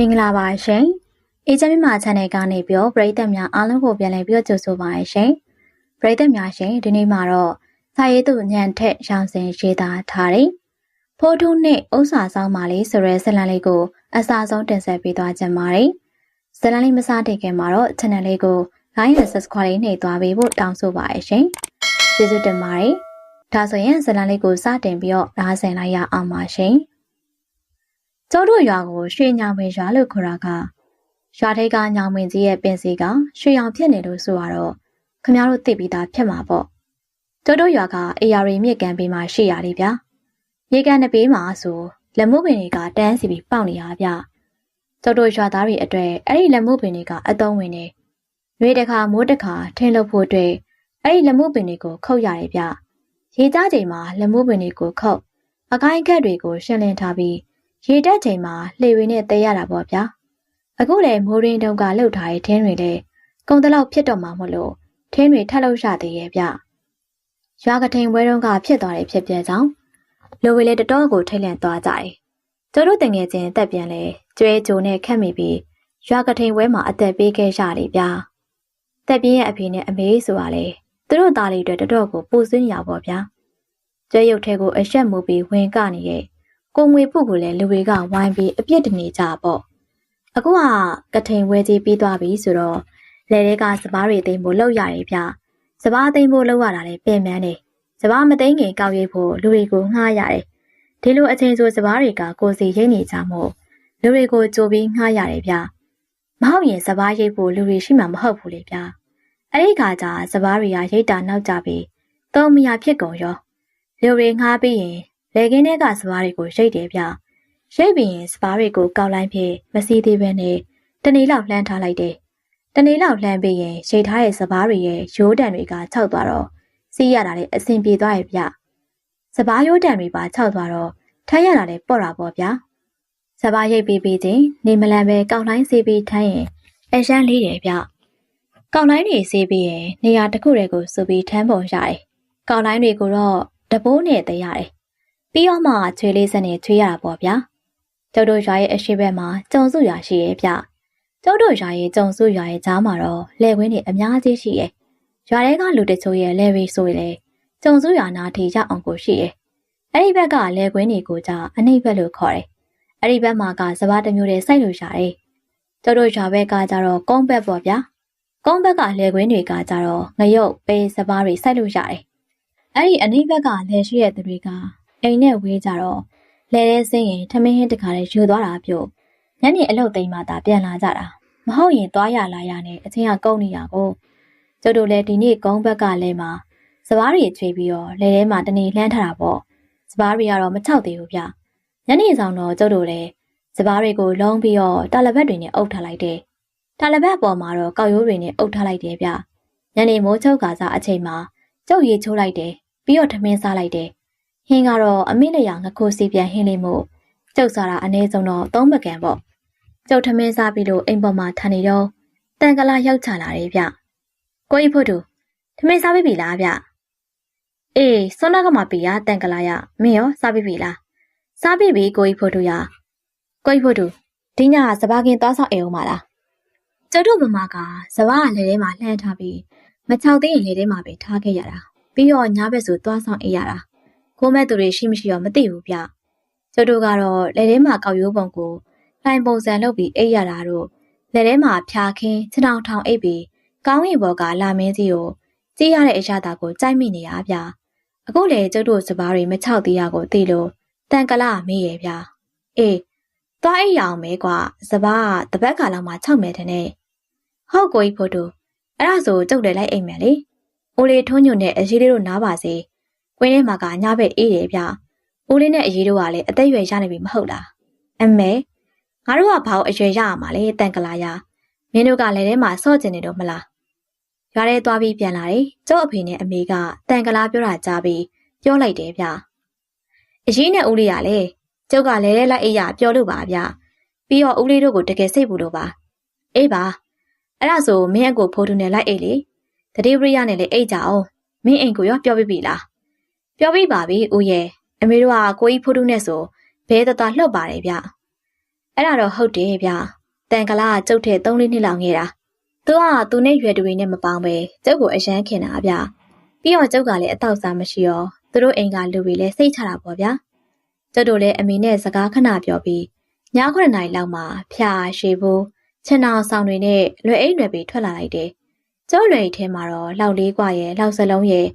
မင်္ဂလာပါရှင်။အေဂျင့်မြန်မာ channel ကနေပြောပရိသတ်များအားလုံးကိုပြန်လည်ပြီးကြိုဆိုပါရရှင်။ပရိသတ်များရှင်ဒီနေ့မှာတော့စာရေးသူညံထက်ရောင်စင်ရေးသားထားတဲ့ဖိုးထုနဲ့ဥစ္စာဆောင်ပါလေးဆိုရဲဇလန်လေးကိုအစားဆုံးတင်ဆက်ပေးသွားကြပါမယ်။ဇလန်လေးမစားတဲ့ခင်မှာတော့ channel လေးကို like and subscribe လေးနှိပ်သွားပေးဖို့တောင်းဆိုပါရရှင်။ကျေးဇူးတင်ပါတယ်။ဒါဆိုရင်ဇလန်လေးကိုစတင်ပြီးတော့နားဆင်လိုက်ရအောင်ပါရှင်။ ကျောတို့ရွာကိုရွှေညောင်ပင်ရွာလို့ခေါ်တာကရွာထိပ်ကညောင်ပင်ကြီးရဲ့ပင်စီကရွှေရောင်ဖြစ်နေလို့ဆိုတော့ခမတို့သိပြီးသားဖြစ်မှာပေါ့ကျောတို့ရွာကအေယာရီမြစ်ကန်ပေးမှာရှိရတယ်ဗျာမြေကန်တစ်ပေးမှာဆိုလက်မှုပင်တွေကတန်းစီပြီးပေါက်နေရဗျကျောတို့ရွာသားတွေအတွက်အဲ့ဒီလက်မှုပင်တွေကအသုံးဝင်နေရွေးတစ်ခါမိုးတစ်ခါထင်းလုပ်ဖို့အတွက်အဲ့ဒီလက်မှုပင်တွေကိုခုတ်ရတယ်ဗျရေကြချိန်မှာလက်မှုပင်တွေကိုခုတ်အကိုင်းခက်တွေကိုရှင်းလင်းထားပြီး ရေတက်ချိန်မှာလှေတွေနဲ့တဲရတာပေါ့ဗျာအခုလေမိုးရင်းတုံးကလှုပ်ထားတဲ့ထင်းတွေလည်းကုံတလောက်ဖြစ်တော့မှာမလို့ထင်းတွေထပ်လို့ရသေးရဲ့ဗျရွာကထိန်ပွဲတုန်းကဖြစ်သွားတဲ့ဖြစ်ပြကြောင်းလူဝေလည်းတတော်ကိုထိတ်လန့်သွားကြတယ်ကျတို့တငယ်ချင်းတက်ပြန်လဲကျွဲကြိုနဲ့ခတ်မိပြီးရွာကထိန်ပွဲမှာအသက်ပေးခဲ့ရတယ်ဗျာတက်ပြင်းရဲ့အဖေနဲ့အမေဆိုတာလေသူတို့သားလေးတွေတတော်ကိုပူဆွင်းရပါဗျာကျွဲရုပ်ထဲကိုအဆက်မူပြီးဝင်ကနေရဲ့ ကိုငွေပုကိုလည်းလူတွေကဝိုင်းပြီးအပြစ်တနေကြပေါ့အခုကကထိန်ဝဲကြီးပြီးသွားပြီဆိုတော့လေတွေကစပားတွေသိမ်းဖို့လောက်ရတယ်ဗျစပားသိမ်းဖို့လောက်ရတာလည်းပြင်ပန်းနေစပားမသိမ်းခင်ကောက်ရိပ်ဖို့လူတွေကိုငှားရတယ်ဒီလိုအချိန်ဆိုစပားတွေကကိုစီရိတ်နေကြမို့လူတွေကိုကြိုပြီးငှားရတယ်ဗျမဟုတ်ရင်စပားရိတ်ဖို့လူတွေရှိမှမဟုတ်ဘူးလေဗျအဲ့ဒီခါကျစပားတွေကရိတ်တာနောက်ကြပြီးသုံးမရဖြစ်ကုန်ရောလူတွေငှားပြီးရင် လေကင်းထဲကစပားတွေကိုရိတ်တယ်ဗျရိတ်ပြီးရင်စပားတွေကိုကောက်လိုက်ဖြစ်မစီးသေးပဲနဲ့တနေ့လောက်လှမ်းထားလိုက်တယ်တနေ့လောက်လှမ်းပြီးရင်ရိတ်ထားတဲ့စပားတွေရဲ့ရိုးတံတွေကခြောက်သွားတော့စီးရတာလည်းအဆင်ပြေသွားရဲ့ဗျစပားရိုးတံတွေပါခြောက်သွားတော့ထိုင်းရတာလည်းပေါ့တာပေါ့ဗျာစပားရိတ်ပြီးပြီးချင်းနေမလန်ပဲကောက်လိုက်စီးပြီးထိုင်းရင်အရှမ်းလေးတယ်ဗျကောက်လိုက်တွေစီးပြီးရင်နေရာတစ်ခုတည်းကိုစုပြီးထမ်းပုံရတယ်ကောက်လိုက်တွေကိုတော့တပိုးနဲ့တည်ရတယ် ပြီးတော့မှချွေလေးစနဲ့ချွေးရတာပေါ့ဗျာကျုပ်တို့ရွာရဲ့အရှိဘက်မှာကြုံစုရွာရှိရဲ့ဗျကျုပ်တို့ရွာရဲ့ကြုံစုရွာရဲ့ကြားမှာတော့လယ်ကွင်းတွေအများကြီးရှိရဲ့ရွာထဲကလူတချို့ရဲ့လယ်ရီဆိုရင်လေကြုံစုရွာနာထိရောက်အောင်ကိုရှိရဲ့အဲ့ဒီဘက်ကလယ်ကွင်းတွေကိုကြအနှိမ့်ဘက်လို့ခေါ်တယ်အဲ့ဒီဘက်မှာကစဘာတစ်မျိုးတည်းစိုက်လို့ရတယ်ကျုပ်တို့ရွာဘက်ကကြတော့ကုန်းဘက်ပေါ့ဗျာကုန်းဘက်ကလယ်ကွင်းတွေကကြတော့ငရုတ်ပေးစဘာတွေစိုက်လို့ရတယ်အဲ့ဒီအနှိမ့်ဘက်ကလယ်ရှိတဲ့သူတွေက အိမ်နဲ့ဝေးကြတော့လဲတဲ့စင်းရင်ထမင်းဟင်းတခါလေးယူသွားတာပြုတ်ညနေအလုပ်သိမ်းမှသာပြန်လာကြတာမဟုတ်ရင်သွားရလာရနဲ့အချင်းကကုန်းနေရကိုကျုပ်တို့လည်းဒီနေ့ကုန်းဘက်ကလဲမှာစပားတွေချွေပြီးတော့လဲထဲမှာတနေလှမ်းထားတာပေါ့စပားတွေကတော့မချောက်သေးဘူးဗျညနေဆောင်တော့ကျုပ်တို့လည်းစပားတွေကိုလုံးပြီးတော့တာလဘက်တွေနဲ့အုပ်ထားလိုက်တယ်တာလဘက်ပေါ်မှာတော့ကောက်ရိုးတွေနဲ့အုပ်ထားလိုက်တယ်ဗျညနေမိုးချုပ်ကစားအချိန်မှာကျုပ်ရေချိုးလိုက်တယ်ပြီးတော့ထမင်းစားလိုက်တယ် ဟင်းကတော့အမိလျာငခိုးစီပြန်ဟင်းလေးမို့ကျုပ်စားတာအနည်းဆုံးတော့သုံးပကံပေါ့ကျုပ်ထမင်းစားပြီးလို့အိမ်ပေါ်မှာထိုင်နေတော့တန်ကလာရောက်ချလာတယ်ဗျကိုကြီးဖို့တူထမင်းစားပြီလားဗျအေးစွန်းနာကမှပြီရတန်ကလာရမင်းရောစားပြီလားစားပြီပြီကိုကြီးဖို့တူရကိုကြီးဖို့တူဒီညစပါးကင်းသွားဆောင်အိမ်အောင်ပါလားကျုပ်တို့ဗမာကစပါးကလေထဲမှာလှမ်းထားပြီးမချောက်သေးရင်လေထဲမှာပဲထားခဲ့ရတာပြီးတော့ညဘက်ဆိုသွားဆောင်အိမ်ရတာ ခိုးမဲ့သူတွေရှိမရှိတော့မသိဘူးဗျကျတို့ကတော့လက်ထဲမှာကောက်ရိုးပုံကိုလှိုင်ပုံစံလုပ်ပြီးအိပ်ရတာတို့လက်ထဲမှာဖြာခင်းခြေထောင်ထောင်အိပ်ပြီးကောင်းကင်ဘော်ကလာမင်းကြီးကိုကြည့်ရတဲ့အရာတာကိုကြိုက်မိနေရဗျအခုလေကျတို့စပားတွေမချောက်သေးရကိုသိလို့တန်ကလာမေးရဗျအေးသွားအိပ်ရအောင်မဲကွာစပားကတပတ်ကာလောက်မှခြောက်မယ်တဲ့နဲ့ဟုတ်ကိုကြီးဖို့တူအဲ့ဒါဆိုကျုပ်လည်းလိုက်အိမ်မယ်လေအိုးလေးထုံးညွန့်နဲ့အရေးလေးတို့နားပါစေ ကွင်းထဲမှာကညဘက်အေးတယ်ဗျ။ဦးလေးနဲ့အရေးတို့ကလည်းအသက်ရွယ်ရနေပြီမဟုတ်လား။အမေငါတို့ကဘာလို့အရွယ်ရအောင်မလဲတန်ကလာရ။မင်းတို့ကလည်းထဲမှာစော့ကျင်နေတော့မလား။ရွာထဲသွားပြီးပြန်လာတယ်။ကျုပ်အဖေနဲ့အမေကတန်ကလာပြောတာကြားပြီးပြောလိုက်တယ်ဗျ။အရေးနဲ့ဦးလေးကလည်းကျုပ်ကလည်းလဲလိုက်အေးရပြောလို့ပါဗျ။ပြီးတော့ဦးလေးတို့ကိုတကယ်စိတ်ဘူးလို့ပါ။အေးပါ။အဲ့ဒါဆိုမင်းအကိုဖိုးထုနဲ့လိုက်အိတ်လေ။တတိပရိယနဲ့လည်းအိတ်ကြအောင်။မင်းအိမ်ကိုရောပြောပြပြီလား။ ပြောပြပါပြီဦးရဲ့အမေတို့ကကိုကြီးဖိုးထုနဲ့ဆိုဘဲတတလှုပ်ပါတယ်ဗျ အဲ့ဒါတော့ဟုတ်တယ်ဗျတန်ကလာကကျုပ်တဲ့၃လေးနှစ်လောက်ငယ်တာသူကသူနဲ့ရွယ်တွေနဲ့မပေါင်းပဲကျုပ်ကိုအရန်ခင်တာဗျပြီးတော့ကျုပ်ကလည်းအတော့စားမရှိရောသူတို့အိမ်ကလူတွေလည်းစိတ်ချတာပေါ့ဗျာကျုပ်တို့လည်းအမေနဲ့စကားခဏပြောပြီးည9နာရီလောက်မှဖျာရှည်ဖို့ချင်အောင်ဆောင်တွေနဲ့လွယ်အိမ်လွယ်ပြီးထွက်လာလိုက်တယ်ကျုပ်လွယ်ထဲမှာတော့လောက်လေးกว่าရဲ့လောက်စလုံးရဲ့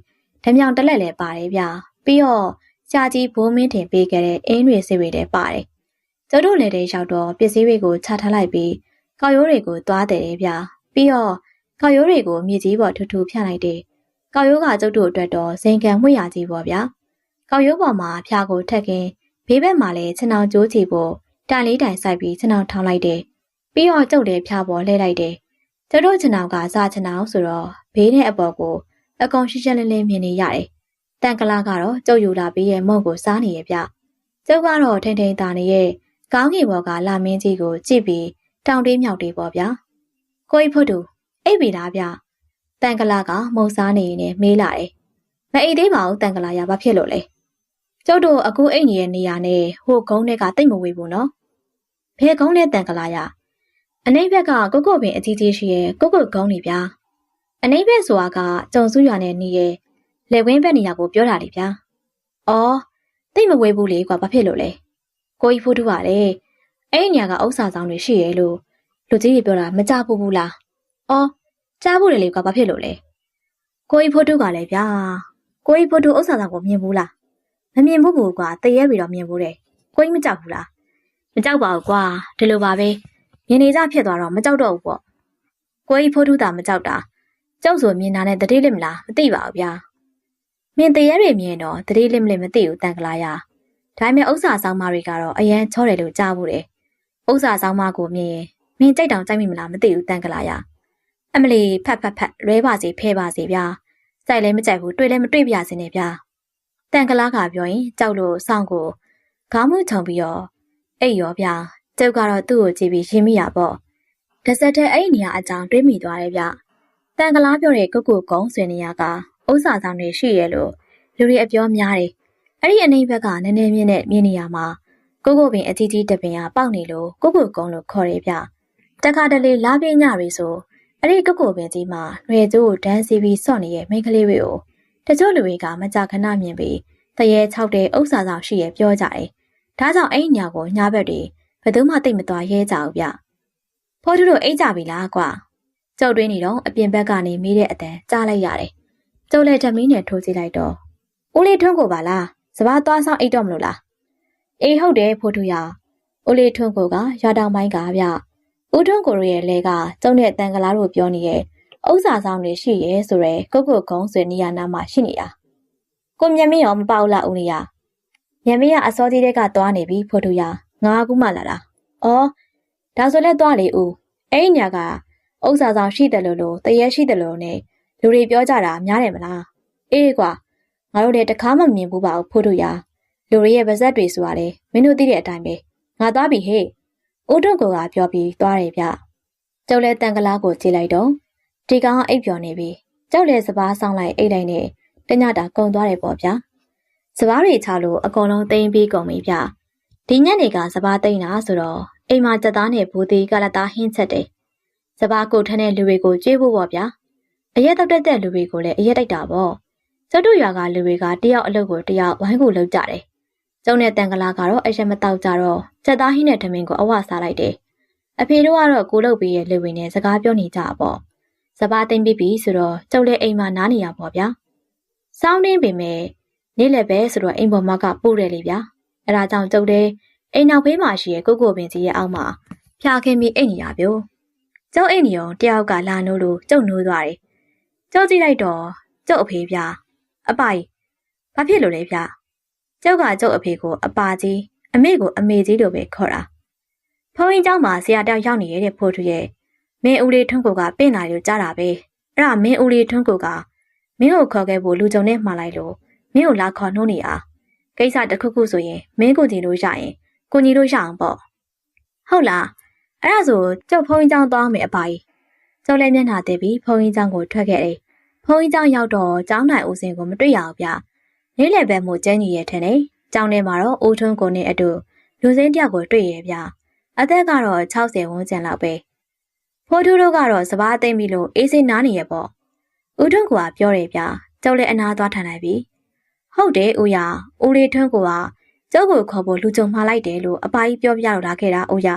ဓမြောင်တက်လက်လည်းပါတယ်ဗျပြီးတော့ကြာကြီးဘိုးမင်းတင်ပေးခဲ့တဲ့အင်းတွေစစ်တွေလည်းပါတယ်ကျုပ်တို့လည်းတဲ့ရောက်တော့ပစ္စည်းတွေကိုချထားလိုက်ပြီးကောက်ရိုးတွေကိုသွားတယ်ဗျပြီးတော့ကောက်ရိုးတွေကိုမြေကြီးပေါ်ထူထူဖြန့်လိုက်တယ်ကောက်ရိုးကကျုပ်တို့အတွက်တော့ဇင်ကန်မှွေရကြီးပေါ့ဗျာကောက်ရိုးပေါ်မှာဖျားကိုထက်ခင်ဘေးဘက်မှာလည်းခြံအောင်ကျိုးချီဖို့တိုင်လေးတိုင်ဆိုင်ပြီးခြံအောင်ထောင်းလိုက်တယ်ပြီးတော့ကျုပ်လည်းဖျားပေါ်လှည့်လိုက်တယ်ကျုပ်တို့ခြံအောင်ကစားခြံအောင်ဆိုတော့ဘေးနဲ့အပေါ်ကို အကောင်ရှိရှင်းလင်းလင်းမြင်နေရတယ်တန်ကလာကတော့ကျုပ်ယူလာပြီးရဲ့မုံကိုစားနေရဲ့ဗျကျုပ်ကတော့ထိန်ထိန်တာနေရဲ့ကောင်းကင်ဘော်ကလာမင်းကြီးကိုကြည့်ပြီးတောင်တေးမြောက်တေးပေါ့ဗျာကိုကြီးဖို့တူအိပ်ပြီလားဗျတန်ကလာကမုံစားနေနေမေးလာတယ်မအိပ်သေးပါဘူးတန်ကလာရဘာဖြစ်လို့လဲကျုပ်တို့အခုအိတ်နေတဲ့နေရာနဲ့ဟိုကုန်းတွေကတိတ်မဝေးဘူးနော်ဘယ်ကုန်းလဲတန်ကလာရအနိမ့်ဘက်ကကိုကိုပင်အကြီးကြီးရှိရဲ့ကိုကိုကုန်းနေဗျာ အနိမ့်ဘက်ဆိုတာကကြုံစုရွာနဲ့နေရဲ့လေဝင်းဘက်နေရာကိုပြောတာလေဗျာအော်တိတ်မဝေးဘူးလေကွာဘာဖြစ်လို့လဲကိုကြီးဖိုးတူကလေအဲ့ဒီနေရာကဥစ္စာဆောင်တွေရှိရဲ့လို့လူကြီးတွေပြောတာမကြဘူးဘူးလားအော်ကြားဖို့လေကွာဘာဖြစ်လို့လဲကိုကြီးဖိုးတူကလည်းဗျာကိုကြီးဖိုးတူဥစ္စာဆောင်ကိုမြင်ဘူးလားမမြင်ဘူးဘူးကွာတရေပြီးတော့မြင်ဘူးတယ်ကိုကြီးမကြောက်ဘူးလားမကြောက်ပါဘူးကွာဒီလိုပါပဲမြင်နေကြဖြစ်သွားတော့မကြောက်တော့ဘူးပေါ့ကိုကြီးဖိုးထူးတာမကြောက်တာ ကြောက်ဆိုမြင်တာနဲ့တတိလစ်မလားမသိပါဘူးဗျာမင်းတရေတွေမြင်တော့တတိလစ်မလစ်မသိဘူးတန်ကလာရဒါပေမဲ့ဥစ္စာဆောင်မတွေကတော့အရန်ချောတယ်လို့ကြားဘူးတယ်ဥစ္စာဆောင်မကိုမြင်ရင်မင်းကြိုက်တောင်ကြိုက်မိမလားမသိဘူးတန်ကလာရအမလီဖတ်ဖတ်ဖတ်လွဲပါစေဖဲပါစေဗျာစိုက်လည်းမကြိုက်ဘူးတွေ့လည်းမတွေ့ပြစင်းနဲ့ဗျာတန်ကလားကပြောရင်ကြောက်လို့စောင့်ကိုခေါင်းမှုထုံပြီးတော့အိတ်ရောဗျာကျုပ်ကတော့သူ့ကိုကြည့်ပြီးရှင်းမိရပေါ့တစက်တဲ့အဲ့နေရာအကြောင်းတွေးမိသွားတယ်ဗျ တန်ကလားပြောတဲ့ကုတ်ကုတ်ကုန်းဆွေနေရကဥစ္စာဆောင်တွေရှိရဲ့လို့လူတွေအပြောများတယ်အဲ့ဒီအနေဘက်ကနည်းနည်းမြင့်နဲ့မြင်နေရမှာကိုကိုပင်အကြီးကြီးတပင်ကပေါက်နေလို့ကိုကိုကုန်းလို့ခေါ်တယ်ဗျတခါတလေလာပြညရီဆိုအဲ့ဒီကိုကိုပင်ကြီးမှာຫນွေကျိုးကိုဒန်းစီပြီးစော့နေတဲ့မိန်းကလေးတွေကိုတချို့လူတွေကမကြခဏမြင်ပြီးတရေ၆တဲ့ဥစ္စာဆောင်ရှိရပြောကြတယ်။ဒါကြောင့်အဲ့ညာကိုညာဘက်တွေဘယ်သူမှတိတ်မသွားရဲကြဘူးဗျ။ဖိုးထုတို့အိတ်ကြပြီလားကွာ။ ကျုပ်တွင်းနေတော့အပြင်ဘက်ကနေမေးတဲ့အတန်ကြားလိုက်ရတယ်။ကျုပ်လည်းဓမီနဲ့ထိုးကြည့်လိုက်တော့ဦးလေးထွန်းကိုပါလား။စပားသွားဆောင်အိတ်တော့မလို့လား။အေးဟုတ်တယ်ဖိုးထုရ။ဦးလေးထွန်းကိုကရွာတောင်ပိုင်းကဗျ။ဦးထွန်းကိုရဲ့လဲကကျုံတဲ့တန်ကလားတို့ပြောနေရဲ့ဥစ္စာဆောင်တွေရှိရဲဆိုရဲကုတ်ကုတ်ကုန်းဆွေနေရနာမှာရှိနေတာကိုမြမင်းရောမပေါ့လားဦးလေးရမြမင်းကအစောကြီးတဲ့ကသွားနေပြီဖိုးထူရငါကူမှလာတာဩဒါဆိုလဲသွားလေဦးအဲ့ညာက ဥစ္စာဆောင်ရှိတယ်လို့လို့တရေရှိတယ်လို့နဲ့လူတွေပြောကြတာများတယ်မလားအေးကွာငါတို့လည်းတခါမှမမြင်ဘူးပါဘူးဖိုးထူရလူတွေရဲ့ပါဇက်တွေဆိုတာလေမင်းတို့သိတဲ့အတိုင်းပဲငါသွားပြီဟေ့ဦးတွန့်ကိုကပြောပြီးသွားတယ်ဗျကျုပ်လည်းတန်ကလားကိုကြည့်လိုက်တော့ဒီကောင်ကအိပ်ပျော်နေပြီကြောက်လေစပားဆောင်လိုက်အိတ်လိုက်နဲ့တညတာကုံသွားတယ်ပေါ့ဗျာစပားတွေချလို့အကုန်လုံးသိမ်းပြီးကုန်ပြီဗျဒီညနေကစပားသိမ်းတာဆိုတော့အိမ်မှာကြက်သားနဲ့ဘူသေးကလသားဟင်းချက်တယ် စပားကိုထမ်းတဲ့လူတွေကိုကြွေးဖို့ပေါ့ဗျာအရက်တောက်တဲ့လူတွေကိုလည်းအရက်တိုက်တာပေါ့ကျုပ်တို့ရွာကလူတွေကတယောက်အလုပ်ကိုတယောက်ဝိုင်းကိုလုပ်ကြတယ်ကျုံနဲ့တန်ကလာကတော့အရက်မတောက်ကြတော့ကြက်သားဟင်းနဲ့ထမင်းကိုအဝစားလိုက်တယ်အဖေတို့ကတော့ကိုလုပ်ပြီးရဲ့လူတွေနဲ့စကားပြောနေကြပါပေါ့စပားသိမ့်ပြီးပြီဆိုတော့ကျုပ်လည်းအိမ်မှာနားနေရပါဗျာ။စောင်းနေပေမဲ့နေ့လည်းပဲဆိုတော့အိမ်ပေါ်မှာကပို့တယ်လေဗျာ။အဲဒါကြောင့်ကျုပ်လည်းအိမ်နောက်ဘေးမှာရှိရဲ့ကိုကိုပင်ကြီးရဲ့အောက်မှာဖျားခင်းပြီးအိမ်နေရပြို့။ ကျုပ်အိမ်နေရောတယောက်ကလာနိုးလို့ကျုပ်နိုးသွားတယ်။ကျုပ်ကြည့်လိုက်တော့ကျုပ်အဖေဗျာ။အပိုင်ဘာဖြစ်လို့လဲဗျာ။ကျုပ်ကကျုပ်အဖေကိုအပါကြီးအမေကိုအမေကြီးလို့ပဲခေါ်တာ။ဖုန်းကြီးเจ้าမှာဆရာတောက်ရောက်နေရတဲ့ဖိုးထူရဲ့မင်းဦးလေးထွန်းကိုကပင့်လာလို့ကြားတာပဲအဲ့ဒါမင်းဦးလေးထွန်းကိုကမင်းကိုခေါ်ခဲ့ဖို့လူကြုံနဲ့မှားလိုက်လို့မင်းကိုလာခေါ်နှိုးနေအားကိစ္စတစ်ခုခုဆိုရင်မင်းကိုကြည့်လို့ရရင်ကိုညီလို့ရအောင်ပေါ့ဟုတ်လား အဲ့ဒါဆိုကျုပ်ဖုန်းကြီးကျောင်းသွားမယ်အပါကြီးကျုပ်လည်းမျက်နှာတည်ပြီးဖုန်းကြီးကျောင်းကိုထွက်ခဲ့တယ်ဖုန်းကြီးကျောင်းရောက်တော့ကျောင်းနိုင်ဦးစင်ကိုမတွေ့ရအောင်ဗျနေ့လည်ပဲမို့ကျန်းကြီးရဲ့ထင်တယ်ကျောင်းထဲမှာတော့အိုးထွန်းကိုနဲ့အတူလူစင်းတယောက်ကိုတွေ့ရဗျအသက်ကတော့60ဝန်းကျင်လောက်ပဲဖိုးထူးတို့ကတော့စပားသိမ့်ပြီလို့အေးစိနားနေရပေါ့ဦးထွန်းကပြောတယ်ဗျကျုပ်လည်းအနာသွားထိုင်လိုက်ပြီဟုတ်တယ်ဦးရဦးလေးထွန်းကကျုပ်ကိုခေါ်ဖို့လူကြုံမှားလိုက်တယ်လို့အပါကြီးပြောပြတော့လာခဲ့တာဦးရ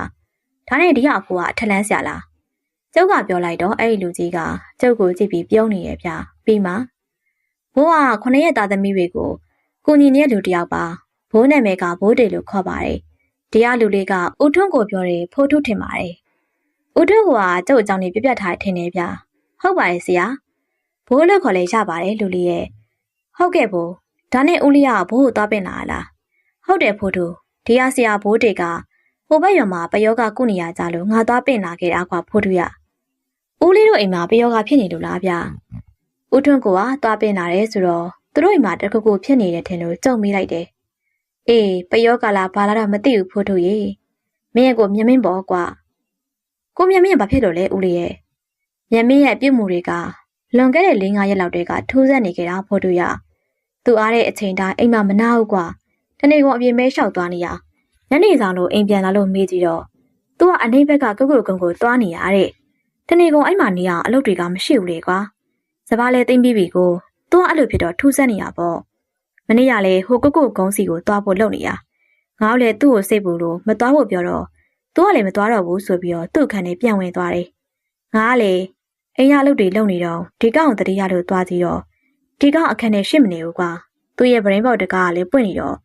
ဒါနဲ့ဒီရောက်ကအထက်လန်းဆရာလားကျုပ်ကပြောလိုက်တော့အဲ့ဒီလူကြီးကကျုပ်ကိုကြည့်ပြီးပြုံးနေရဲ့ဗျပြီးမှဘိုးကခုနှစ်ရက်သားသမီးတွေကိုကိုညီနေတဲ့လူတယောက်ပါဘိုးနာမည်ကဘိုးတေလို့ခေါ်ပါတယ်ဒီကလူလေးကဦးထွန်းကိုပြောတယ်ဖိုးထုထင်ပါတယ်ဦးထွန်းကကျုပ်အကြောင်းလေးပြပြထားထင်တယ်ဗျဟုတ်ပါတယ်ဆရာဘိုးလက်ခေါ်လေးရပါတယ်လူလေးရဲ့ဟုတ်ကဲ့ဘိုးဒါနဲ့ဦးလေးကဘိုးကိုသွားပင်လာလားဟုတ်တယ်ဖိုးထုဒီကဆရာဘိုးတေက ဟိုဘက်ရွာမှာပယောဂကုနေရကြလို့ငါသွားပင်လာခဲ့တာကွာဖိုးထုရဦးလေးတို့အိမ်မှာပယောဂဖြစ်နေလို့လားဗျဦးထွန်းကသွားပင်လာတယ်ဆိုတော့သူတို့အိမ်မှာတခုခုဖြစ်နေတယ်ထင်လို့ကြုံမိလိုက်တယ်အေးပယောကလာဘာလာတော့မသိဘူးဖိုးထုရေမင်းရဲ့ကိုမြမင်းပေါ်ကွာကိုမြမင်းဘာဖြစ်လို့လဲဦးလေးရဲ့မြမင်းရဲ့ပြုတ်မှုတွေကလွန်ခဲ့တဲ့၄-၅ရက်လောက်တည်းကထိုးဆက်နေကြတာဖိုးထုရသူအားတဲ့အချိန်တိုင်းအိမ်မှာမနာဘူးကွာတနေ့ကအပြေမဲလျှောက်သွားနေရ ညနေဆောင်လို့အိမ်ပြန်လာလို့မေးကြည့်တော့သူကအနှိမ့်ဘက်ကကုတ်ကုတ်ကုန်းကိုသွားနေရတဲ့တနေ့ကအိမ်မှာနေရအလုပ်တွေကမရှိဘူးလေကွာစပားလဲသိမ့်ပြီးပြီကိုသူကအဲ့လိုဖြစ်တော့ထူးဆန်းနေရပေါ့မနေ့ကလည်းဟိုကုတ်ကုတ်ကုန်းစီကိုသွားဖို့လုပ်နေရငါ့လည်းသူ့ကိုစိတ်ပူလို့မသွားဖို့ပြောတော့သူကလည်းမသွားတော့ဘူးဆိုပြီးတော့သူ့ခန်းထဲပြန်ဝင်သွားတယ်ငါကလည်းအိမ်ရလုပ်တွေလုပ်နေတော့ဒီကောင်တတိယလို့သွားကြည့်တော့ဒီကောင်အခန်းထဲရှစ်မနေဘူးကွာသူ့ရဲ့ဗရင်ပေါက်တကားကလည်းပွင့်နေတော့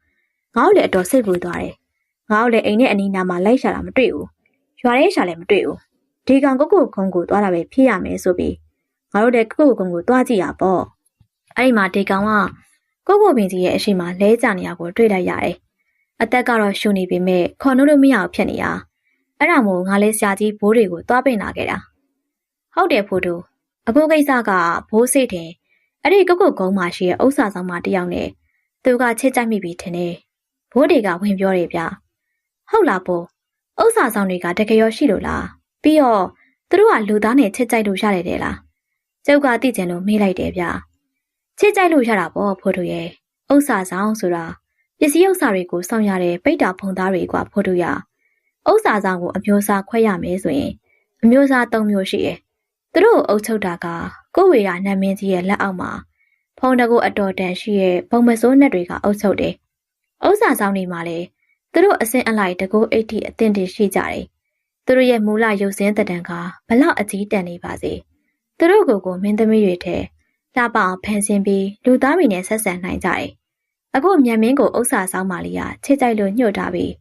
ငါ့လည်းအတော်စိတ်ပူသွားတယ် ငါ့လည်းအိမ်နဲ့အနီးနားမှာလိုက်ရှာတာမတွေ့ဘူးရွာထဲရှာလည်းမတွေ့ဘူးဒီကောင်ကုတ်ကုတ်ကုန်းကိုသွားတာပဲဖြစ်ရမယ်ဆိုပြီးငါတို့တဲ့ကုတ်ကုတ်ကုန်းကိုသွားကြည့်ရပေါ့အဲ့ဒီမှာဒီကောင်ကကိုကိုပင်ကြီးရဲ့အရှိမလဲကြနေရကိုတွေ့လိုက်ရတယ်။အသက်ကတော့ရှူနေပေမဲ့ခေါ်နှုတ်လို့မရအောင်ဖြစ်နေရ။အဲ့ဒါမို့ငါလေးဆရာကြီးဘိုးတွေကိုသွားပင်လာခဲ့တာ။ဟုတ်တယ်ဖိုးတို့အခုကိစ္စကဘိုးစိတ်တယ်အဲ့ဒီကုတ်ကုတ်ကုန်းမှာရှိတဲ့ဥစ္စာဆောင်မတယောက်နဲ့သူကချစ်ကြိုက်မိပြီထင်တယ်။ဘိုးတွေကဝင်ပြောတယ်ဗျ။ ဟုတ်လားဘိုးဥစ္စာဆောင်တွေကတကယ်ရောရှိလို့လား။ပြီးတော့သူတို့ကလူသားနဲ့ချစ်ကြိုက်လို့ရတယ်တဲ့လား။ကျုပ်ကသိကျင်လို့မေးလိုက်တယ်ဗျ။ချစ်ကြိုက်လို့ရတာပေါ့ဖိုးတို့ရဲ့ဥစ္စာဆောင်ဆိုတာပစ္စည်းဥစ္စာတွေကိုစောင့်ရတဲ့ပိတ်တာဖုံသားတွေကဖိုးတို့ရဥစ္စာဆောင်ကိုအမျိုးအစားခွဲရမယ်ဆိုရင်အမျိုးအစား၃မျိုးရှိတယ်သူတို့အုပ်ချုပ်တာကကိုဝေရနတ်မင်းကြီးရဲ့လက်အောက်မှာဖုံတကူအတော်တန်ရှိရဲ့ဘုံမစိုးနဲ့တွေကအုပ်ချုပ်တယ်ဥစ္စာဆောင်တွေမှာလည်း သူတို့အစင်အလိုက်တကူအိတ်တီအသင့်တင်ရှိကြတယ်သူတို့ရဲ့မူလရုပ်စင်းတံတန်ကဘလောက်အကြီးတန်နေပါစေသူတို့ကိုယ်ကိုမင်းသမီးတွေထဲလှပအောင်ဖန်ဆင်းပြီးလူသားတွေနဲ့ဆက်ဆံနိုင်ကြတယ်။အခုမြန်မင်းကိုဥစ္စာဆောင်မာလီကချစ်ကြိုက်လို့ညှို့ထားပြီး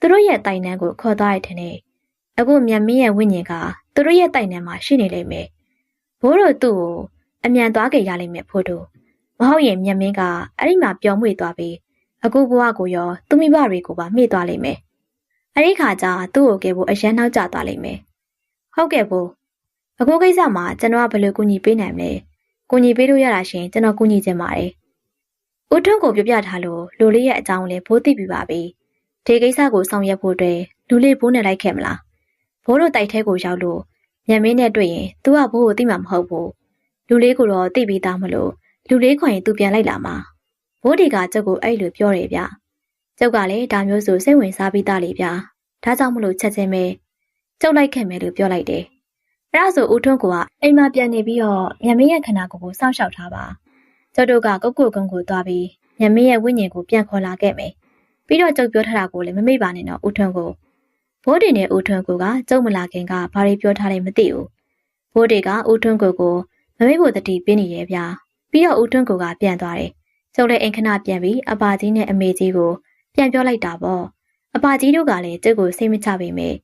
သူတို့ရဲ့တိုင်နှန်းကိုခေါ်သွားရတဲ့နေ့အခုမြန်မင်းရဲ့ဝိညာဉ်ကသူတို့ရဲ့တိုင်နှန်းမှာရှိနေလိမ့်မယ်။ဘိုးတို့သူ့ကိုအမြန်သွားကြရလိမ့်မယ်ဖို့တို့မဟုတ်ရင်မြန်မင်းကအဲ့ဒီမှာပျော်မွေ့သွားပြီး အခုဘဝကိုရောသူမိဘတွေကိုပါမေ့သွားလိမ့်မယ်။အဲ့ဒီခါကျသူ့ကိုကဲဖို့အရန်နောက်ကျသွားလိမ့်မယ်။ဟုတ်ကဲ့ဘိုးအခုကိစ္စမှာကျွန်တော်ကဘယ်လိုကူညီပေးနိုင်မလဲ။ကိုညီပေးလို့ရတာရှင်ကျွန်တော်ကိုညီချင်ပါတယ်။ဦးထွန်းကိုပြပြထားလို့လူလေးရဲ့အကြောင်းလည်းဘိုးသိပြီပါပြီ။ဒီကိစ္စကိုဆောင်ရွက်ဖို့အတွက်လူလေးဘိုးနဲ့လိုက်ခဲ့မလား။ဘိုးတို့တိုက်ထဲကိုရောက်လို့ညမင်းနဲ့တွေ့ရင် तू ကဘိုးကိုသိမှာမဟုတ်ဘူး။လူလေးကိုတော့သိပြီးသားမလို့လူလေးခွင် तू ပြန်လိုက်လာမှာ။ ဘိုးဒီကကျုပ်ကိုအဲ့လိုပြောတယ်ဗျ။ကျုပ်ကလည်းဒါမျိုးဆိုစိတ်ဝင်စားပြီးသားလေဗျ။ဒါကြောင့်မလို့ချက်ချင်းပဲကျုပ်လိုက်ခဲ့မယ်လို့ပြောလိုက်တယ်။အဲ့ဒါဆိုဦးထွန်းကအိမ်မှာပြန်နေပြီးတော့ညမင်းရဲ့ခန္ဓာကိုယ်ကိုစောင့်ရှောက်ထားပါကျုပ်တို့ကကုတ်ကုတ်ကုန်းကိုသွားပြီးညမင်းရဲ့ဝိညာဉ်ကိုပြန်ခေါ်လာခဲ့မယ်ပြီးတော့ကျုပ်ပြောထားတာကိုလည်းမမေ့ပါနဲ့တော့ဦးထွန်းကိုဘိုးတင်နဲ့ဦးထွန်းကိုကကျုပ်မလာခင်ကဘာတွေပြောထားလဲမသိဘူးဘိုးတွေကဦးထွန်းကိုကိုမမေ့ဖို့တတိပေးနေရဲ့ဗျာပြီးတော့ဦးထွန်းကိုကပြန်သွားတယ် ကျုပ်လည်းအိမ်ခဏပြန်ပြီးအပါကြီးနဲ့အမေကြီးကိုပြန်ပြောလိုက်တာပေါ့အပါကြီးတို့ကလည်းကျုပ်ကိုစိတ်မချပေမဲ့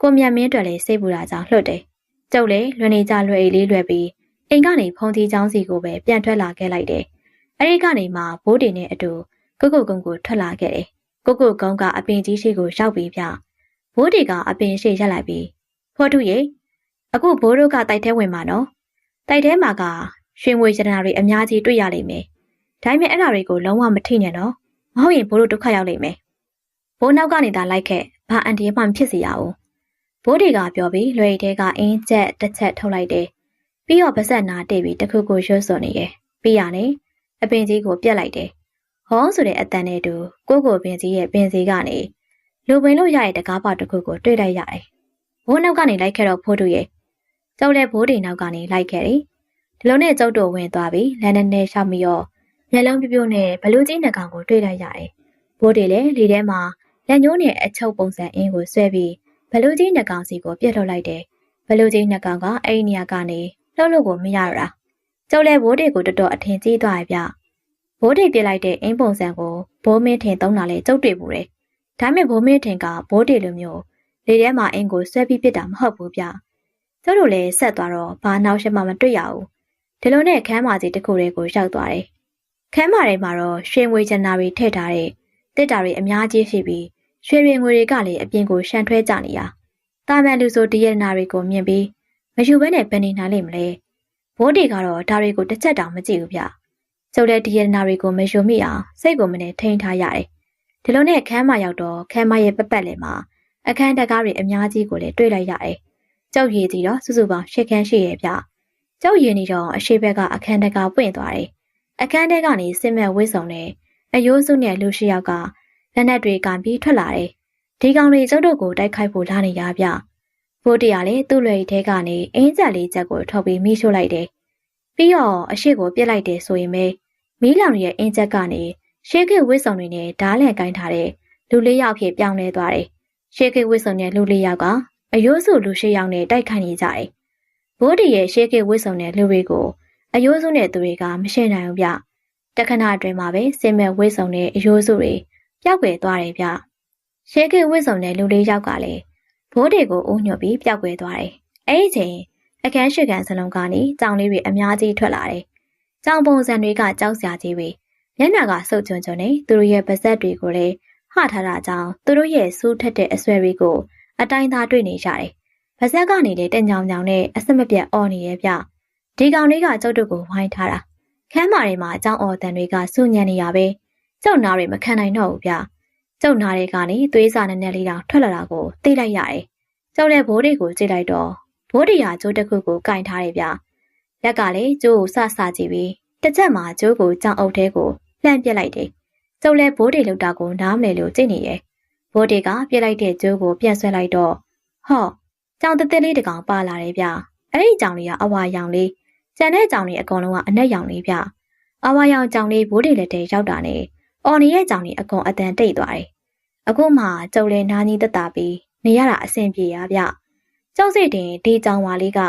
ကိုမြတ်မင်းအတွက်လည်းစိတ်ပူတာကြောင့်လွတ်တယ်ကျုပ်လည်းလွန်နေကြလွယ်အိတ်လေးလွယ်ပြီးအိမ်ကနေဖုန်ကြီးချောင်းစီကိုပဲပြန်ထွက်လာခဲ့လိုက်တယ်။အဲဒီကနေမှဘိုးတင်နဲ့အတူကုတ်ကုတ်ကုန်းကိုထွက်လာခဲ့တယ်။ကုတ်ကုတ်ကုန်းကအပင်ကြီးရှိကိုရောက်ပြီးပြ။ဘိုးတီကအပင်ရှိရက်လိုက်ပြီးဖော်ထုရေအခုဘိုးတို့ကတိုက်ထဲဝင်မှာနော်။တိုက်ထဲမှာကရွှေငွေရတနာတွေအများကြီးတွေ့ရလိမ့်မယ်။ ဒါပေမဲ့အဲ့ဒါတွေကိုလုံးဝမထိနဲ့နော်။မဟုတ်ရင်ဘိုးတို့ဒုက္ခရောက်လိမ့်မယ်။ဘိုးနောက်ကနေသာလိုက်ခဲ့။ဘာအန်တီမှမဖြစ်စေရဘူးဘိုးတွေကပြောပြီးလွယ်တဲကအင်းချက်တစ်ချက်ထုတ်လိုက်တယ်။ပြီးတော့ပါဆက်နာတိတ်ပြီးတခုခုရွှတ်စော်နေတယ်။ပြီးရနေအပင်ကြီးကိုပြက်လိုက်တယ်။ဟောဆိုတဲ့အတန်နဲ့တူကိုကိုပင်ကြီးရဲ့ပင်စီကနေလူပင်လို့ရတဲ့တကားပေါက်တစ်ခုကိုတွေ့လိုက်ရတယ်။ဘိုးနောက်ကနေလိုက်ခဲ့တော့ဖိုးတို့ရဲ့ကျုပ်လည်းဘိုးတွေနောက်ကနေလိုက်ခဲ့တယ်။ဒီလိုနဲ့ကျုပ်တို့ဝင်သွားပြီးလမ်းနဲ့နဲ့ရှောက်ပြီးတော့ မျက်လုံးပြပြနဲ့ဘလူးကြီးနှကောင်ကိုတွေ့လိုက်ရတယ်။ဘိုးတွေလည်းလေထဲမှာလက်ညှိုးနဲ့အချုပ်ပုံစံအင်းကိုဆွဲပြီးဘလူးကြီးနှကောင်စီကိုပြတ်ထုတ်လိုက်တယ်။ဘလူးကြီးနှကောင်ကအဲ့ဒီနေရာကနေလှုပ်လို့ကိုမရတော့တာ။ကျုပ်လည်းဘိုးတွေကိုတော်တော်အထင်ကြီးသွားရပြ။ဘိုးတွေပြစ်လိုက်တဲ့အင်းပုံစံကိုဘိုးမင်းထင်သုံးတာလဲကျုပ်တွေ့ဘူးတယ်။ဒါမဲ့ဘိုးမင်းထင်ကဘိုးတွေလိုမျိုးလေထဲမှာအင်းကိုဆွဲပြီးပြစ်တာမဟုတ်ဘူးဗျ။ကျုပ်တို့လည်းဆက်သွားတော့ဘာနောက်ရှက်မှမတွေ့ရဘူး။ဒီလိုနဲ့ခမ်းမာကြီးတစ်ခုတည်းကိုရောက်သွားတယ်။ ခမ်းမာတွေမှာတော့ရွှေငွေချနာတွေထည့်ထားတဲ့တစ်တာတွေအများကြီးရှိပြီးရွှေရင်ငွေတွေကလည်းအပြင်ကိုရှန်ထွဲကြနေတာ။တာမန်လူဆိုတရနာတွေကိုမြင်ပြီးမယူဘဲနဲ့ပန်နေနိုင်လိမ့်မလဲ။ဘိုးတွေကတော့ဒါတွေကိုတစ်ချက်တောင်မကြည့်ဘူးဗျ။ကျုပ်လည်းဒီရနာတွေကိုမယူမိအောင်စိတ်ကိုမနဲ့ထိန်းထားရတယ်။ဒီလိုနဲ့ခမ်းမရောက်တော့ခမ်းမရဲ့ပပတ်လည်းမှာအခန်းတကားတွေအများကြီးကိုလည်းတွေ့လိုက်ရတယ်။ကြောက်ရည်ကြီးတော့စုစုပေါင်းရှစ်ခန်းရှိရဲ့ဗျ။ကြောက်ရည်နေတော့အရှိဘက်ကအခန်းတကားပွင့်သွားတယ်။ အခန်းထဲကနေစစ်မဲ့ဝိဆုံနဲ့အယိုးစုနဲ့လူရှိယောက်ကလက်နက်တွေကပြီးထွက်လာတယ်။ဒီကောင်တွေကျုပ်တို့ကိုတိုက်ခိုက်ဖို့လာနေရဗျ။ဘိုးတရားလည်းသူ့လွယ်ထဲကနေအင်းကြက်လေးချက်ကိုထုတ်ပြီးမိရှို့လိုက်တယ်။ပြီးတော့အရှိကိုပြစ်လိုက်တယ်ဆိုရင်ပဲမီးလောင်ရဲ့အင်းချက်ကနေရှေးကဝိဆုံတွေနဲ့ဓားလန်ကိုင်းထားတဲ့လူလေးယောက်ဖြစ်ပြောင်းလဲသွားတယ်။ရှေးကဝိဆုံတဲ့လူလေးယောက်ကအယိုးစုလူရှိယောက်နဲ့တိုက်ခိုက်နေကြတယ်။ဘိုးဒီရဲ့ရှေးကဝိဆုံတဲ့လူတွေကို အယိုးစုနဲ့သူတွေကမရှင်းနိုင်ဘူးဗျ။တခဏအတွင်းမှာပဲစင်မဲ့ဝိဆုံတဲ့အယိုးစုတွေပျောက်ကွယ်သွားတယ်ဗျ။ရှေးကဝိဆုံတဲ့လူလေးယောက်ကလည်းဘိုးတွေကိုအုံညွတ်ပြီးပျောက်ကွယ်သွားတယ်။အဲ့ဒီချိန်အခန်းရှိကန်စလုံးကနေကြောင်လေးတွေအများကြီးထွက်လာတယ်။ကြောင်ပုံစံတွေကကြောက်စရာကြီးပဲ။မျက်နှာကဆုပ်ကျွန်းကျွန်းနဲ့သူတို့ရဲ့ပါးစပ်တွေကိုလည်းဟထားတာကြောင့်သူတို့ရဲ့စူးထက်တဲ့အဆွဲတွေကိုအတိုင်းသားတွေ့နေကြတယ်။ပါးစပ်ကနေလည်းတညောင်ညောင်နဲ့အစမပြတ်အော်နေရဲ့ဗျ။ ဒီကောင်လေးကကျုပ်တို့ကိုဝိုင်းထားတာ။ခမ်းမာတွေမှာအကြောင်းအော်တန်တွေကစူညံနေရပဲ။ကျုပ်နာတွေမခံနိုင်တော့ဘူးဗျ။ကျုပ်နာတွေကနေသွေးစာနဲ့နဲ့လေးတောင်ထွက်လာတာကိုသိလိုက်ရတယ်။ကျုပ်လည်းဘိုးတွေကိုကြည့်လိုက်တော့ဘိုးတရားကျိုးတစ်ခုကိုကင်ထားတယ်ဗျ။လက်ကလည်းကျိုးကိုစဆကြည့်ပြီးတစ်ချက်မှာကျိုးကိုကြောင်အုပ်ထဲကိုလှမ်းပြစ်လိုက်တယ်။ကျုပ်လည်းဘိုးတွေလောက်တာကိုနားမလည်လို့ကြည့်နေရဲ့။ဘိုးတွေကပြစ်လိုက်တဲ့ကျိုးကိုပြန်ဆွဲလိုက်တော့ဟော့ကြောင်တက်တက်လေးတကောင်ပါလာတယ်ဗျ။အဲ့ဒီကြောင်လေးကအဝါရောင်လေး ကျန်တဲ့ကြောင်လေးအကုန်လုံးကအနက်ရောင်လေးဗျ။အဝါရောင်ကြောင်လေးဘိုးတွေလက်ထဲရောက်တာနဲ့အော်နီရဲ့ကြောင်လေးအကုန်အတန်တိတ်သွားတယ်။အခုမှကျုပ်လည်းနားကြီးတက်တာပြီးနေရတာအဆင်ပြေရဗျ။ကျောက်စိတ်တင်ဒီကြောင်ဝါလေးက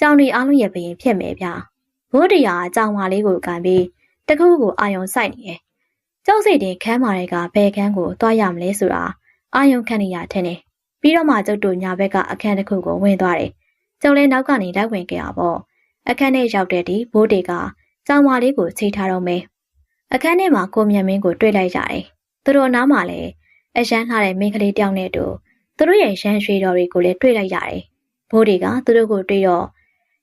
ကြောင်ဒီအားလုံးရဲ့ဘရင်ဖြစ်မယ်ဗျ။ဘိုးတရားကြောင်ဝါလေးကိုကန်ပြီးတခုခုကိုအာယုံစိုက်နေတယ်။ကျောက်စိတ်တင်ခမ်းမာတွေကဘယ်ခန်းကိုသွားရမလဲဆိုတာအာယုံခန့်နေရထင်တယ်။ပြီးတော့မှကျုပ်တို့ညာဘက်ကအခန်းတစ်ခုကိုဝင်သွားတယ်။ကျုံလည်းနောက်ကနေလိုက်ဝင်ခဲ့တာပေါ့။ အခန်းထဲရောက်တဲ့ဒီဘိုးတွေကကြောင်ဝါလေးကိုချိန်ထားတော့မယ်။အခန်းထဲမှာကိုမြတ်မင်းကိုတွေ့လိုက်ကြတယ်။သူတို့နားမှာလည်းအရန်လှတဲ့မိန်းကလေးတယောက်နဲ့တူသူတို့ရဲ့ရန်ရွှေတော်တွေကိုလည်းတွေ့လိုက်ရတယ်။ဘိုးတွေကသူတို့ကိုတွေ့တော့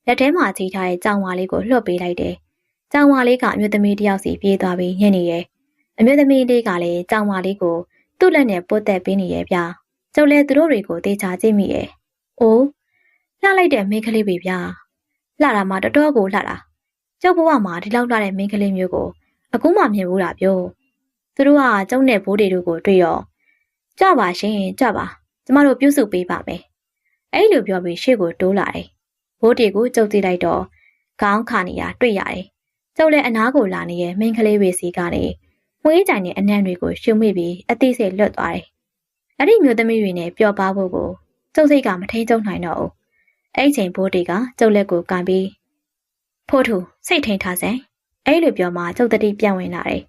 လက်ထဲမှာကြီးထားတဲ့ကြောင်ဝါလေးကိုလွှတ်ပေးလိုက်တယ်။ကြောင်ဝါလေးကအမျိုးသမီးတယောက်စီပြေးသွားပြီးညှနေရဲ့။အမျိုးသမီးလေးကလည်းကြောင်ဝါလေးကိုသူ့လက်နဲ့ပုတ်သက်ပေးနေရဲ့ဗျာ။ကျုပ်လည်းသူတို့တွေကိုတေချာကြည့်မိရဲ့။အိုးလှလိုက်တဲ့မိန်းကလေးပဲဗျာ။ လှတာမှတော်တော်ကိုလှတာ။ကျုပ်ဘဝမှာဒီလောက်လှတဲ့မိန်းကလေးမျိုးကိုအခုမှမြင်ဘူးလားပြော။သူတို့ကကျုံနဲ့ဘိုးတွေတို့ကိုတွေ့ရောကြပါရှင်ကြပါကျမတို့ပြုစုပေးပါမယ်အဲ့လိုပြောပြီးရှေ့ကိုတိုးလာတယ်ဘိုးတီကိုကြုတ်ကြည့်လိုက်တော့ခေါင်းခါနေရတွေ့ရတယ်ကျုပ်လည်းအနားကိုလာနေတဲ့မိန်းကလေးဝေစီကနေမွေးကြိုင်တဲ့အနံ့တွေကိုရှုံမိပြီးအသိစိတ်လွတ်သွားတယ်အဲ့ဒီမျိုးသမီးတွေနဲ့ပျော်ပါဖို့ကိုကျုပ်စိတ်ကမထိန်ကျုံနိုင်တော့ဘူး အဲ့ချိန်ဘိုးတီကကျုပ်လက်ကိုကန်ပြီးဖိုးထူစိတ်ထိန်ထားစမ်းအဲ့လိုပြောမှကျုပ်တတိပြန်ဝင်လာတယ်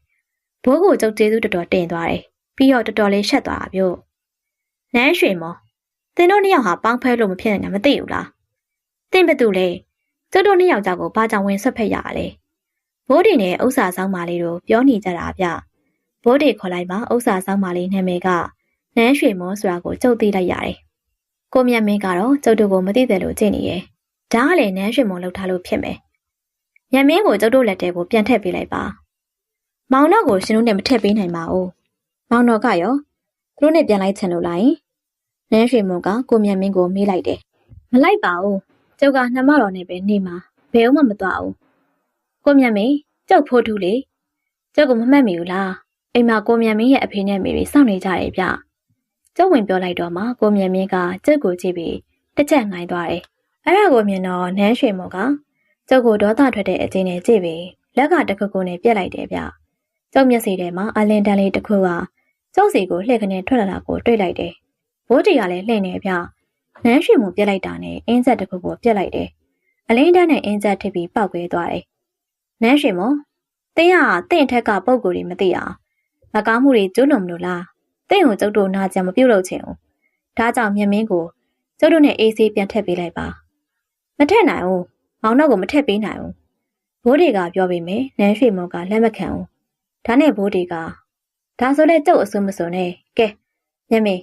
ဘိုးကိုကျုပ်ကျေးဇူးတော်တော်တင်သွားတယ်ပြီးတော့တော်တော်လေးရှက်သွားတာပြောနန်းရွှေမောသင်တို့နှစ်ယောက်ဟာပေါင်းဖဲလို့မဖြစ်နိုင်တာမသိဘူးလားသင်ဘသူလဲကျုပ်တို့နှစ်ယောက်ကြောင့်ကိုဘာကြောင့်ဝင်ဆွတ်ဖက်ရလဲဘိုးဒီနဲ့ဥစ္စာဆောင်မလေးတို့ပြောနေကြတာဗျဘိုးဒီခေါ်လိုက်မှဥစ္စာဆောင်မလေးနာမည်ကနန်းရွှေမောဆိုတာကိုကျုပ်သိလိုက်ရတယ် ကိုမြတ်မင်းကတော့ကျုပ်တို့ကိုမသိတယ်လို့ကြင်နေရဲ့ဒါကလည်းနန်းရွှေမောလောက်ထားလို့ဖြစ်မယ်ညမင်းကိုကျုပ်တို့လက်ထဲကိုပြန်ထည့်ပေးလိုက်ပါမောင်တော့ကိုရှင်တို့နဲ့မထည့်ပေးနိုင်ပါဘူးမောင်တော်ကရောသူတို့နဲ့ပြန်လိုက်ချင်လို့လားယင်နန်းရွှေမုံကကိုမြတ်မင်းကိုမေးလိုက်တယ်မလိုက်ပါဘူးကျုပ်ကနှမတော်နဲ့ပဲနေမှာဘယ်မှမသွားဘူးကိုမြတ်မင်းကျုပ်ဖိုးထူးလေကျုပ်ကမမှတ်မိဘူးလားအိမ်မှာကိုမြတ်မင်းရဲ့အဖေနဲ့မေတွေစောင့်နေကြတယ်ဗျ ကျုပ်ဝင်ပြောလိုက်တော့မှကိုမြတ်မင်းကကျုပ်ကိုကြည့်ပြီးတစ်ချက်ငိုင်းသွားတယ်။အဲ့ဒါကိုမြင်တော့နန်းရွှေမော်ကကျုပ်ကိုဒေါသထွက်တဲ့အချင်းနဲ့ကြည့်ပြီးလက်ကတခုခုနဲ့ပြက်လိုက်တယ်ဗျ။ကျုပ်မျက်စိထဲမှာအလင်းတန်းလေးတစ်ခုကကျုပ်စီကိုလှည့်ကနေထွက်လာတာကိုတွေ့လိုက်တယ်။ဘိုးတီကလည်းလှည့်နေဗျ။နန်းရွှေမော်ပြက်လိုက်တာနဲ့အင်းဆက်တစ်ခုကိုပြက်လိုက်တယ်။အလင်းတန်းနဲ့အင်းဆက်ထစ်ပြီးပောက်ကွဲသွားတယ်။နန်းရွှေမော်တင်းကတင့်ထက်ကပုံကိုယ်တွေမသိအောင်မကောင်းမှုတွေကျွလွန်မလို့လား တင့်ကိုကျုပ်တို့နာကြံမပြုတ်လို့ချင်ဘူးဒါကြောင့်မြင်မင်းကိုကျုပ်တို့နဲ့အေးဆေးပြန်ထက်ပေးလိုက်ပါမထက်နိုင်ဘူးမောင်တော့ကိုမထက်ပေးနိုင်ဘူးဘိုးတွေကပြောပေမဲ့နန်းရွှေမောကလက်မခံဘူးဒါနဲ့ဘိုးတွေကဒါဆိုလဲကျုပ်အစွန်းမစွန်းနဲ့ကဲမြင်မင်း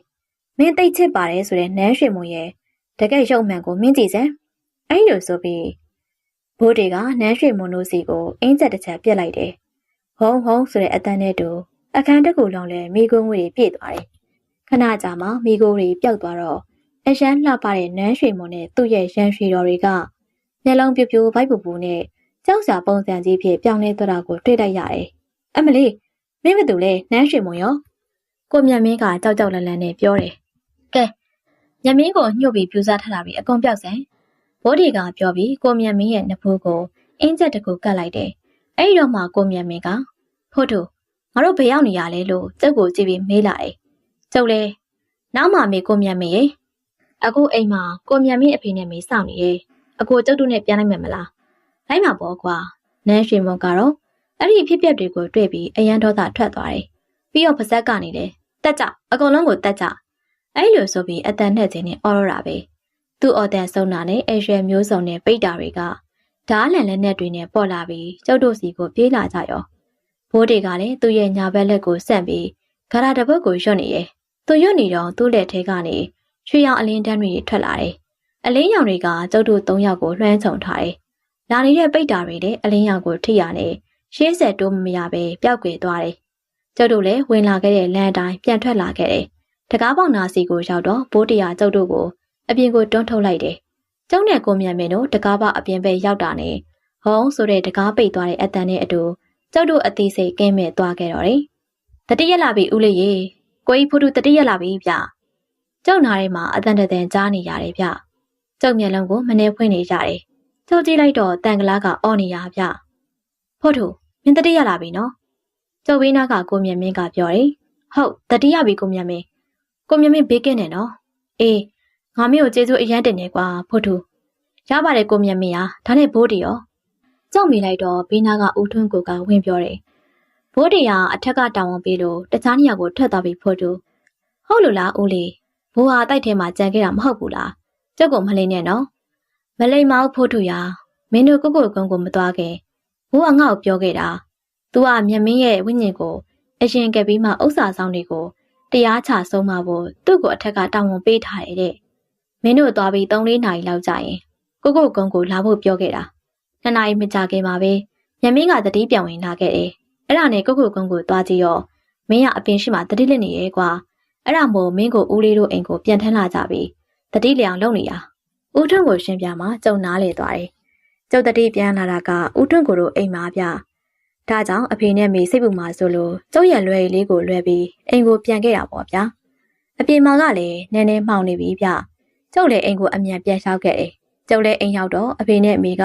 မင်းသိချစ်ပါတယ်ဆိုတဲ့နန်းရွှေမောရဲ့တကယ်ရုပ်မှန်ကိုမင်းကြည့်စမ်းအဲ့လိုဆိုပြီးဘိုးတွေကနန်းရွှေမွန်တို့စီကိုအင်းချက်တစ်ချက်ပြက်လိုက်တယ်ဟုံဟုံဆိုတဲ့အတန်းနဲ့တူ အခန်းတစ်ခုလုံးလည်းမိကုန်းငွေတွေပြည့်သွားတယ်။ခဏကြာမှမိကုန်းတွေပျောက်သွားတော့အရန်လှပတဲ့နန်းရွှေမွန်နဲ့သူ့ရဲ့ရန်ရွှေတော်တွေကမျက်လုံးပြူပြူဗိုက်ပူပူနဲ့ကြောက်စရာပုံစံကြီးဖြစ်ပြောင်းလဲသွားတာကိုတွေ့လိုက်ရတယ်။အမလေးမင်းမတူလဲနန်းရွှေမွန်ရောကိုမြတ်မင်းကကြောက်ကြောက်လန့်လန့်နဲ့ပြောတယ်။ကဲမြတ်မင်းကိုညှို့ပြီးပြူစားထားတာပြီးအကုန်ပြောက်စံဘိုးဒီကပြောပြီးကိုမြတ်မင်းရဲ့နဖူးကိုအင်းချက်တကူကတ်လိုက်တယ်။အဲ့ဒီတော့မှကိုမြတ်မင်းကဖို့တို့ ငါတို့ဘယ်ရောက်နေရလဲလို့ကျုပ်ကိုကြည့်ပြီးမေးလာတယ်။ကျုပ်လည်းနောက်မှမေးကိုမြတ်မေးရေအခုအိမ်မှာကိုမြတ်မင်းအဖေနဲ့မေးစောင့်နေရေအကိုကျုပ်တို့နဲ့ပြန်လိုက်မယ်မလား။လိုက်မှာပေါ့ကွာ။နန်းရွှေမုံကတော့အဲ့ဒီဖြစ်ပျက်တွေကိုတွေ့ပြီးအရန်ဒေါသထွက်သွားတယ်။ပြီးတော့ပါဇက်ကနေတယ်။တက်ကြအကုန်လုံးကိုတက်ကြ။အဲ့လိုဆိုပြီးအတန်နဲ့ချင်းနဲ့အော်ရတာပဲ။သူ့အော်တန်ဆုံးတာနဲ့အရွယ်မျိုးစုံနဲ့ပိတ်တာတွေကဓားလန်လက်နဲ့တွေနဲ့ပေါ်လာပြီးကျုပ်တို့စီကိုပြေးလာကြရော ဘိုးတွေကလည်းသူ့ရဲ့ညာဘက်လက်ကိုဆန့်ပြီးဂါရာတစ်ပုတ်ကိုရွတ်နေရဲ့သူရွတ်နေတော့သူ့လက်ထဲကနေရွှေရောင်အလင်းတန်းတွေထွက်လာတယ်အလင်းရောင်တွေကကျုပ်တို့၃ယောက်ကိုလွှမ်းခြုံထားတယ်လာနေတဲ့ပိတ်တာတွေလည်းအလင်းရောင်ကိုထိရနေရှေးဆက်တိုးမရပဲပျောက်ကွယ်သွားတယ်ကျုပ်တို့လည်းဝင်လာခဲ့တဲ့လမ်းအတိုင်းပြန်ထွက်လာခဲ့တယ်တကားပေါက်နာစီကိုရောက်တော့ဘိုးတရာကျုပ်တို့ကိုအပြင်ကိုတွန်းထုတ်လိုက်တယ်ကျုံနဲ့ကိုမြန်မင်းတို့တကားပေါက်အပြင်ဘက်ရောက်တာနဲ့ဟောင်းဆိုတဲ့တကားပိတ်သွားတဲ့အတန်နဲ့အတူ ကျောက်တို့အသေးစိတ်ကင်းမဲ့သွားခဲ့တော့တယ်။တတိယလာပြီဦးလေးရေကိုကြီးဖူတူတတိယလာပြီဗျ။ကျောက်နာထဲမှာအတန်တန်ကြားနေရတယ်ဗျ။ကျောက်မျက်လုံးကိုမနှဲဖွင့်နေကြတယ်။ကျောက်ကြည့်လိုက်တော့တန်ကလားကအော်နေရဗျ။ဖို့တူမင်းတတိယလာပြီနော်။ကျောက်ဝင်းနာကကိုမြင့်မင်းကပြောတယ်။ဟုတ်တတိယပြီကိုမြင့်မင်း။ကိုမြင့်မင်းဘေးကင်းနေနော်။အေးငါမင်းကိုကျေးဇူးအရန်တင်နေကွာဖို့တူ။ရပါတယ်ကိုမြင့်မင်းဟာဒါနဲ့ဘိုးတီရော။ ကြောက်မိလိုက်တော့ဘေးနာကဦးထွန်းကိုကဝင်ပြောတယ်။ဘိုးတရားအထက်ကတောင်းဝန်ပေးလို့တခြားနေရာကိုထွက်သွားပြီးဖို့တူ။ဟုတ်လို့လားဦးလေး။ဘိုးဟာတိုက်ထဲမှာကြံခဲ့တာမဟုတ်ဘူးလား။ကျုပ်ကမလိမ့်နဲ့နော်။မလိမ့်မအောင်ဖို့တူရ။မင်းတို့ကိုကိုကုန်းကိုမသွားခင်ဘိုးကငါ့ကိုပြောခဲ့တာ။ "तू ကမြတ်မင်းရဲ့ဝိညာဉ်ကိုအရင်ကပြီးမှဥစ္စာဆောင်တွေကိုတရားချဆုံးမဖို့သူ့ကိုအထက်ကတောင်းဝန်ပေးထားတယ်တဲ့။မင်းတို့သွားပြီး3-4နာရီလောက်ကြာရင်ကိုကိုကုန်းကိုလာဖို့ပြောခဲ့တာ နှစ်နာရီမကြာခင်မှာပဲညမင်းကတတိပြောင်ဝင်လာခဲ့တယ်။အဲ့ဒါနဲ့ကုတ်ကုတ်ကုန်းကိုသွားကြည့်ရောမင်းကအပင်ရှိမှတတိလက်နေရဲကွာ။အဲ့ဒါမို့မင်းကိုဦးလေးတို့အိမ်ကိုပြန်ထမ်းလာကြပြီ။တတိလျောင်လုံနေရ။ဦးထွန်းကိုရှင်းပြမှကျုံနားလေသွားတယ်။ကျုပ်တတိပြန်လာတာကဦးထွန်းကိုတို့အိမ်မှာဗျ။ဒါကြောင့်အဖေနဲ့မေစိတ်ပူမှာဆိုလို့ကျုပ်ရလွယ်လေးကိုလွယ်ပြီးအိမ်ကိုပြန်ခဲ့တာပေါ့ဗျာ။အပြင်မှာကလည်းနည်းနည်းမှောင်နေပြီဗျ။ကျုပ်လည်းအိမ်ကိုအမြန်ပြန်လျှောက်ခဲ့တယ်။ကျုပ်လည်းအိမ်ရောက်တော့အဖေနဲ့အမေက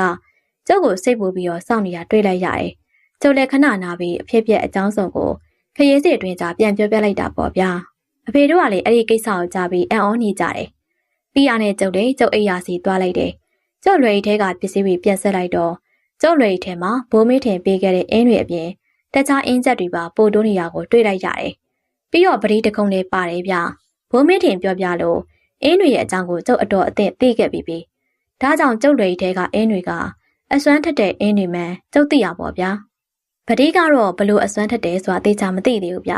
ကျုပ်ကိုစိတ်ပူပြီးတော့စောင့်နေတာတွေ့လိုက်ရတယ်။ကျုပ်လည်းခဏနာပြီးအဖြစ်ပြက်အကြောင်းစုံကိုခရီးစီအတွင်းကြာပြန်ပြောပြလိုက်တာပေါ့ဗျာ။အဖေတို့ကလည်းအဲ့ဒီကိစ္စကိုကြားပြီးအံ့ဩနေကြတယ်။ပြီးရနဲ့ကျုပ်လည်းကျုပ်အိယာစီသွားလိုက်တယ်။ကျုပ်လွယ်ထဲကပစ္စည်းတွေပြန်ဆက်လိုက်တော့ကျုပ်လွယ်ထဲမှာဘိုးမင်းထင်ပေးခဲ့တဲ့အင်းတွေအပြင်တခြားအင်းချက်တွေပါပို့တိုးနေတာကိုတွေ့လိုက်ရတယ်။ပြီးတော့ပရိတကုံလေးပါတယ်ဗျ။ဘိုးမင်းထင်ပြောပြလို့အင်းတွေရဲ့အကြောင်းကိုကျုပ်အတော်အသင့်သိခဲ့ပြီးပြီ။ဒါကြောင့်ကျုပ်လွယ်ထဲကအင်းတွေက အစွမ်းထက်တဲ့အင်းတွေမှန်ကျုပ်သိရပါဗျာပတိကတော့ဘလို့အစွမ်းထက်တယ်ဆိုတာသိချာမသိသေးဘူးဗျ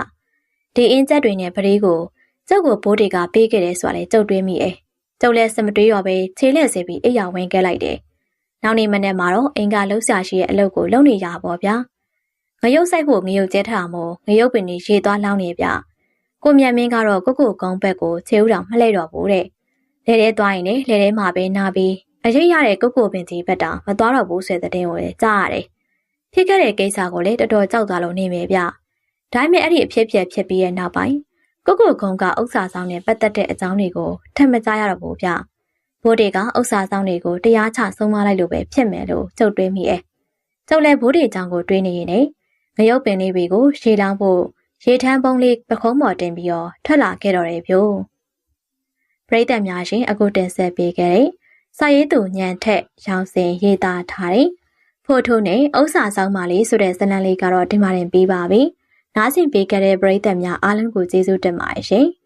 ဒီအင်းချက်တွေနဲ့ပတိကိုကျုပ်ကိုဘိုးတွေကပေးခဲ့တယ်ဆိုတာလေကျုပ်တွေးမိတယ်ကျုပ်လည်းစမတွေးရောပဲခြေလက်စေပြီးအိယာဝင်ခဲ့လိုက်တယ်နောက်နေ့မနေ့မှာတော့အင်္ဂါလှုပ်ရှားရှိရဲ့အလုပ်ကိုလုပ်နေရပါဗျာငရုတ်ဆိုင်ဖို့ငရုတ်ကျဲထားမို့ငရုတ်ပင်ကြီးရေသွားလောင်းနေဗျကိုမြတ်မင်းကတော့ကိုကိုကုန်းဘက်ကိုခြေဥတော်မလှည့်တော့ဘူးတဲ့လဲတဲသွားရင်လေလဲတဲမှာပဲနာပြီး အရေးရတဲ့ကုတ်ကိုပင်ကြီးဘက်တောင်မသွားတော့ဘူးဆိုတဲ့တဲ့ကိုလည်းကြားရတယ်။ဖြစ်ခဲ့တဲ့ကိစ္စကိုလည်းတော်တော်ကြောက်သွားလို့နေမယ်ဗျ။ဒါပေမဲ့အဲ့ဒီအဖြစ်ပြက်ဖြစ်ပြီးရဲ့နောက်ပိုင်းကုကိုကိုကုံကဥစ္စာဆောင်နဲ့ပတ်သက်တဲ့အကြောင်းတွေကိုထပ်မကြားရတော့ဘူးဗျဘိုးတွေကဥစ္စာဆောင်တွေကိုတရားချဆုံးမလိုက်လို့ပဲဖြစ်မယ်လို့ကြုတ်တွေးမိရဲ့ကျုပ်လည်းဘိုးတွေအကြောင်းကိုတွေးနေရင်လေငရုတ်ပင်လေးတွေကိုရှေးလောင်းဖို့ရေထမ်းပုံးလေးပခုံးပေါ်တင်ပြီးတော့ထွက်လာခဲ့တော့တယ်ဗျို့ပရိသတ်များရှင်အခုတင်ဆက်ပေးခဲ့တဲ့ စာရေးသူညံထက်ရောင်စင်ရေးသားထားတဲ့ဖိုထိုနဲ့ဥစ္စာဆောင်ပါလေးဆိုတဲ့ဇာတ်လမ်းလေးကတော့ဒီမှာတင်ပြီးပါပြီ။နားဆင်ပေးခဲ့တဲ့ပရိသတ်များအားလုံးကိုကျေးဇူးတင်ပါတယ်ရှင်။